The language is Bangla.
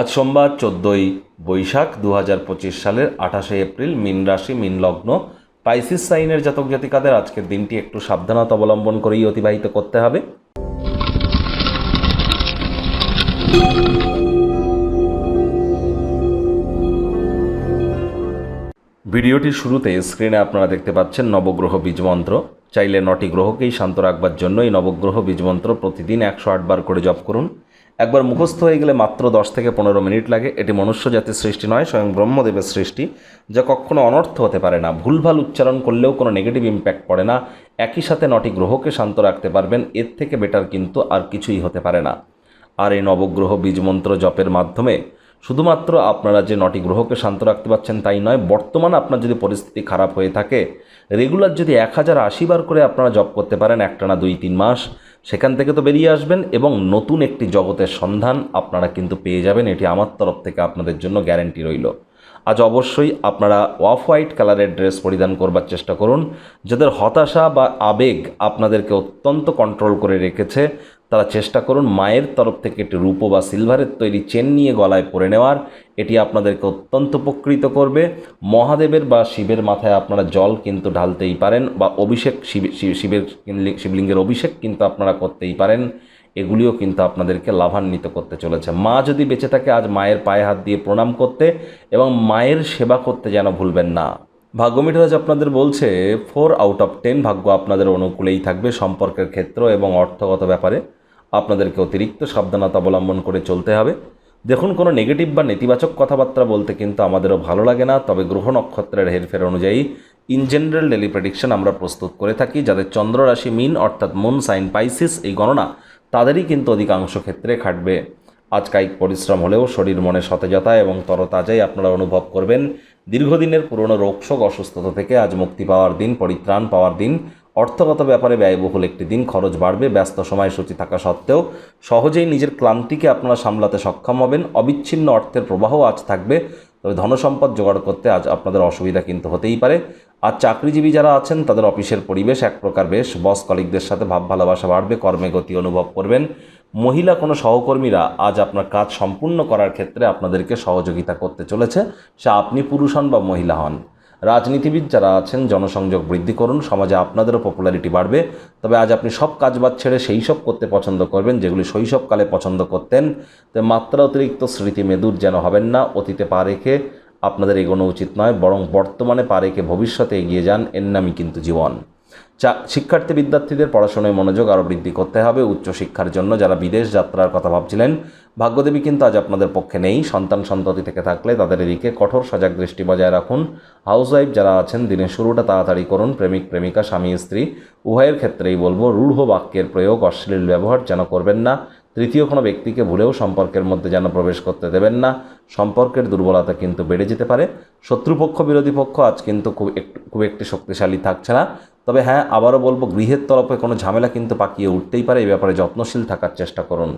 আজ সোমবার চোদ্দোই বৈশাখ দু হাজার পঁচিশ সালের আঠাশে এপ্রিল মিন রাশি, মিন লগ্ন। পাইসিস সাইনের জাতক জাতিকাদের আজকের দিনটি একটু সাবধানতা অবলম্বন করেই অতিবাহিত করতে হবে। ভিডিওটির শুরুতে স্ক্রিনে আপনারা দেখতে পাচ্ছেন নবগ্রহ বীজমন্ত্র। চাইলে নটি গ্রহকেই শান্ত রাখবার জন্য এই নবগ্রহ বীজমন্ত্র প্রতিদিন একশো আটবার করে জপ করুন। একবার মুখস্থ হয়ে গেলে মাত্র দশ থেকে পনেরো মিনিট লাগে। এটি মনুষ্য জাতির সৃষ্টি নয়, স্বয়ং ব্রহ্মদেবের সৃষ্টি, যা কখনো অনর্থ হতে পারে না। ভুলভাল উচ্চারণ করলেও কোনো নেগেটিভ ইম্প্যাক্ট পড়ে না। একই সাথে নটি গ্রহকে শান্ত রাখতে পারবেন, এর থেকে বেটার কিন্তু আর কিছুই হতে পারে না। আর এই নবগ্রহ বীজমন্ত্র জপের মাধ্যমে শুধুমাত্র আপনারা যে নটি গ্রহকে শান্ত রাখতে পারছেন তাই নয়, বর্তমান আপনার যদি পরিস্থিতি খারাপ হয়ে থাকে, রেগুলার যদি এক হাজার আশি বার করে আপনারা জপ করতে পারেন, একটানা দুই, তিন মাস সেখান থেকে তো বেরিয়ে আসবেন এবং নতুন একটি জগতের সন্ধান আপনারা কিন্তু পেয়ে যাবেন। এটি আমার তরফ থেকে আপনাদের জন্য গ্যারেন্টি রইল। আজ অবশ্যই আপনারা অফ হোয়াইট কালারের ড্রেস পরিধান করবার চেষ্টা করুন। যাদের হতাশা বা আবেগ আপনাদেরকে অত্যন্ত কন্ট্রোল করে রেখেছে, তারা চেষ্টা করুন মায়ের তরফ থেকে একটি রূপো বা সিলভারের তৈরি চেন নিয়ে গলায় পরে নেওয়ার। এটি আপনাদেরকে অত্যন্ত উপকৃত করবে। মহাদেবের বা শিবের মাথায় আপনারা জল কিন্তু ঢালতেই পারেন বা অভিষেক শিব- শিব- শিবের শিবলিঙ্গের অভিষেক কিন্তু আপনারা করতেই পারেন। এগুলিও কিন্তু আপনাদেরকে লাভান্বিত করতে চলেছে। মা যদি বেঁচে থাকে, আজ মায়ের পায়ে হাত দিয়ে প্রণাম করতে এবং মায়ের সেবা করতে যেন ভুলবেন না। ভাগ্য মিঠারাজ আপনাদের বলছে ফোর আউট অফ টেন ভাগ্য আপনাদের অনুকূলেই থাকবে সম্পর্কের ক্ষেত্র এবং অর্থগত ব্যাপারে। আপনাদেরকে অতিরিক্ত সাবধানতা অবলম্বন করে চলতে হবে। দেখুন, কোনো নেগেটিভ বা নেতিবাচক কথাবার্তা বলতে কিন্তু আমাদেরও ভালো লাগে না। তবে গ্রহ নক্ষত্রের হেরফের অনুযায়ী ইন জেনারেল ডেলি প্রেডিকশন আমরা প্রস্তুত করে থাকি, যাদের চন্দ্র রাশি মিন অর্থাৎ মুন সাইন পাইসিস এই গণনা তাদেরই কিন্তু অধিকাংশ ক্ষেত্রে খাটবে। আজ কায়িক পরিশ্রম হলেও শরীর মনে সতেজতা এবং তরতাজাই আপনারা অনুভব করবেন। দীর্ঘদিনের পুরনো রোগশোক, অসুস্থতা থেকে আজ মুক্তি পাওয়ার দিন, পরিত্রাণ পাওয়ার দিন, অর্থগত ব্যাপারে ব্যয়বহুল একটি দিন, খরচ বাড়বে, ব্যস্ত সময়সূচি থাকা সত্ত্বেও সহজেই নিজের ক্লান্তিকে আপনারা সামলাতে সক্ষম হবেন। অবিচ্ছিন্ন অর্থের প্রবাহ আজ থাকবে, তবে ধনসম্পদ জোগাড় করতে আজ আপনাদের অসুবিধা কিন্তু হতেই পারে। আর চাকরিজীবী যারা আছেন, তাদের অফিসের পরিবেশ এক প্রকার বেশ। বস কলিকদের সাথে ভাব, ভালোবাসা বাড়বে, কর্মে গতি অনুভব করবেন। মহিলা কোনো সহকর্মীরা আজ আপনার কাজ সম্পূর্ণ করার ক্ষেত্রে আপনাদেরকে সহযোগিতা করতে চলেছে। সে আপনি পুরুষ হন বা মহিলা হন। রাজনীতিবিদ যারা আছেন, জনসংযোগ বৃদ্ধি করুন। সমাজে আপনাদেরও পপুলারিটি বাড়বে। তবে আজ আপনি সব কাজ কাজবাজ ছেড়ে সেই সব করতে পছন্দ করবেন, যেগুলি শৈশবকালে পছন্দ করতেন। তো মাত্রা অতিরিক্ত স্মৃতি মেদুর যেন হবেন না, অতীতে পা রেখে আপনাদের এগোনো উচিত নয়, বরং বর্তমানে পা রেখে ভবিষ্যতে এগিয়ে যান এর নামই কিন্তু জীবন। চা, শিক্ষার্থী বিদ্যার্থীদের পড়াশোনায় মনোযোগ আরও বৃদ্ধি করতে হবে উচ্চশিক্ষার জন্য। যারা বিদেশ যাত্রার কথা ভাবছিলেন, ভাগ্যদেবী কিন্তু আজ আপনাদের পক্ষে নেই। সন্তান সন্ততি থেকে থাকলে তাদের এদিকে কঠোর সজাগ দৃষ্টি বজায় রাখুন। হাউসওয়াইফ যারা আছেন, দিনের শুরুটা তাড়াতাড়ি করুন। প্রেমিক, প্রেমিকা, স্বামী, স্ত্রী, উভয়ের ক্ষেত্রেই বলব, রূঢ় বাক্যের প্রয়োগ, অশ্লীল ব্যবহার যেন করবেন না। তৃতীয় কোনো ব্যক্তিকে ভুলেও সম্পর্কের মধ্যে যেন প্রবেশ করতে দেবেন না। সম্পর্কের দুর্বলতা কিন্তু বেড়ে যেতে পারে। শত্রুপক্ষ, বিরোধী পক্ষ আজ কিন্তু খুব একটু খুব একটি শক্তিশালী থাকছে না। তবে হ্যাঁ আবারও বলব, গৃহের তরফে কোনো ঝামেলা কিন্তু পাকিয়ে উঠতেই পারে। এই ব্যাপারে যত্নশীল থাকার চেষ্টা করুন।